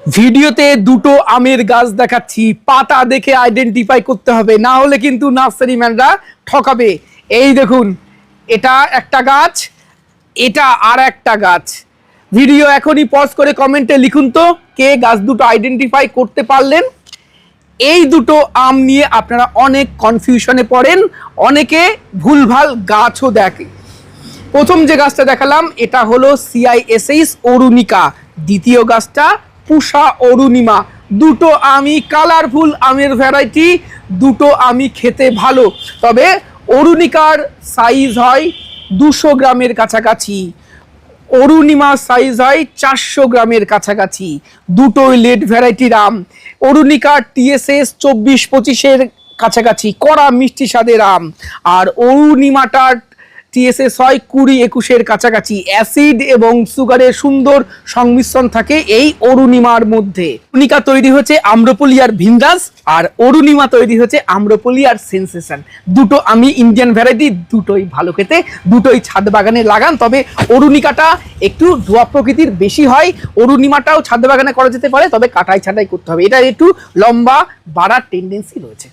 ভিডিওতে দুটো আমের গাছ দেখাচ্ছি। পাতা দেখে আইডেন্টিফাই করতে হবে, না হলে কিন্তু নার্সারি ম্যানরা ঠকাবে। এই দেখুন, এটা একটা গাছ, এটা আর একটা গাছ। ভিডিও এখনই পজ করে কমেন্টে লিখুন তো, কে গাছ দুটো আইডেন্টিফাই করতে পারলেন? এই দুটো আম নিয়ে আপনারা অনেক কনফিউশনে পড়েন, অনেকে ভুলভাল গাছও দেখে। প্রথম যে গাছটা দেখালাম, এটা হলো সিআইএসএইস অরুণিকা। দ্বিতীয় গাছটা পুষা অরুণিমা, দুটো আমি কালারফুল আমের ভ্যারাইটি দুটো আমি খেতে ভালো। তবে অরুণিকার সাইজ হয় দুশো গ্রামের কাছাকাছি। অরুণিমা সাইজ হয় চারশো গ্রামের কাছাকাছি। দুটোই লেট ভ্যারাইটির আম অরুণিকার টিএসএস চব্বিশ পঁচিশের কাছাকাছি, কড়া মিষ্টি স্বাদের আম আর অরুণিমাটার টিএসএস ছয় কুড়ি একুশের কাছাকাছি অ্যাসিড এবং সুগারের সুন্দর সংমিশ্রণ থাকে এই অরুণিমার মধ্যে। অরুণিকা তৈরি হচ্ছে আম্রপলি আর ভিন্দাস আর অরুণিমা তৈরি হচ্ছে আম্রপলি আর সেন্সেশন। দুটো আমি ইন্ডিয়ান ভ্যারাইটি, দুটোই ভালো খেতে, দুটোই ছাদ বাগানে লাগান, তবে অরুণিকাটা একটু ধোয়া প্রকৃতির বেশি হয়, অরুণিমাটাও ছাদ বাগানে করা যেতে পারে, তবে কাটাই ছাটাই করতে হবে। এটা একটু লম্বা বাড়ার টেন্ডেন্সি রয়েছে।